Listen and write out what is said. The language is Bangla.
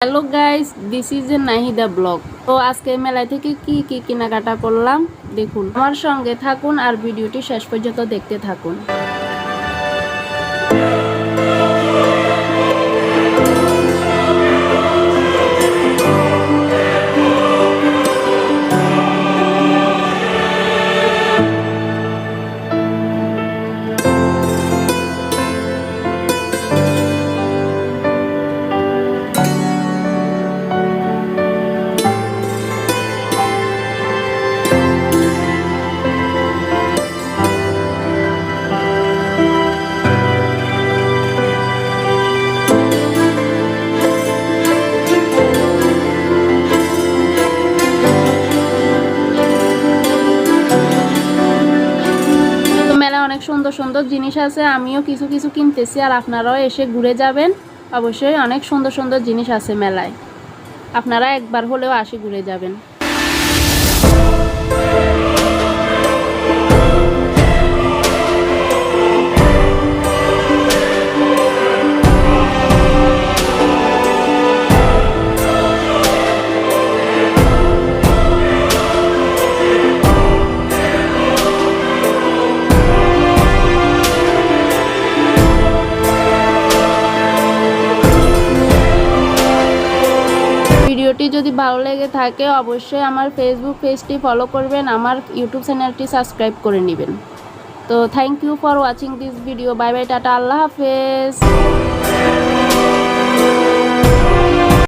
Hello guys this is a Nahida vlog তো আজকে মেলায় থেকে কি কি কেনাকাটা করলাম? দেখুন। আমার সঙ্গে থাকুন আর ভিডিওটি শেষ পর্যন্ত দেখতে থাকুন। অনেক সুন্দর সুন্দর জিনিস আছে, আমিও কিছু কিছু কিনতেছি আর আপনারাও এসে ঘুরে যাবেন। অবশ্যই অনেক সুন্দর সুন্দর জিনিস আছে মেলায়। আপনারা একবার হলেও আসে ঘুরে যাবেন। ভিডিওটি যদি ভালো লেগে থাকে, অবশ্যই আমার ফেসবুক পেজটি ফলো করবেন, আমার ইউটিউব চ্যানেলটি সাবস্ক্রাইব করে নেবেন। তো thank you for watching this video bye bye tata, আল্লাহ হাফেজ।